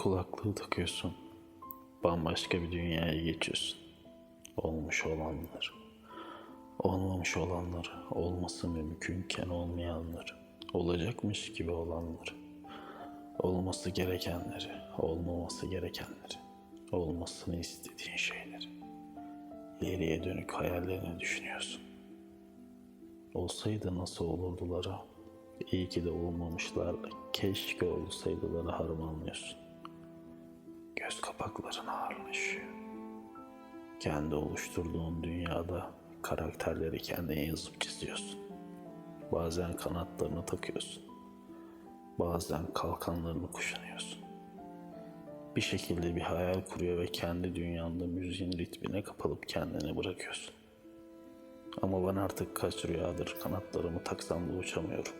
Kulaklığı takıyorsun. Bambaşka bir dünyaya geçiyorsun. Olmuş olanları. Olmamış olanları. Olması mümkünken olmayanları. Olacakmış gibi olanları. Olması gerekenleri. Olmaması gerekenleri. Olmasını istediğin şeyleri. İleriye dönük hayallerini düşünüyorsun. Olsaydı nasıl olurduları, iyi ki de olmamışlarla keşke olsaydıları harmanlıyorsun. Göz kapakların ağırlaşıyor. Kendi oluşturduğun dünyada karakterleri kendine yazıp çiziyorsun. Bazen kanatlarını takıyorsun. Bazen kalkanlarını kuşanıyorsun. Bir şekilde bir hayal kuruyor ve kendi dünyanda müziğin ritmine kapılıp kendini bırakıyorsun. Ama ben artık kaç rüyadır kanatlarımı taksam da uçamıyorum.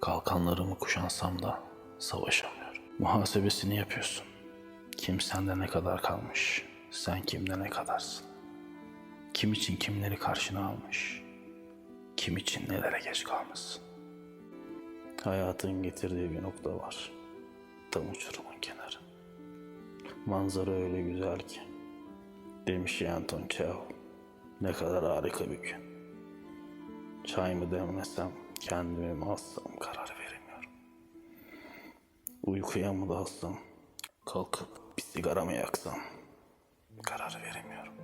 Kalkanlarımı kuşansam da savaşamıyorum. Muhasebesini yapıyorsun. Kim sende ne kadar kalmış, sen kimde ne kadarsın? Kim için kimleri karşına almış, kim için nelere geç kalmışsın? Hayatın getirdiği bir nokta var. Tam uçurumun kenarı. Manzara öyle güzel ki. Demiş Anton Çehov. Ne kadar harika bir gün. Çay mı demlesem, kendimi mi alsam karar veremiyorum. Uykuya mı dalsam, kalkıp bir sigara mı yaksam karar veremiyorum.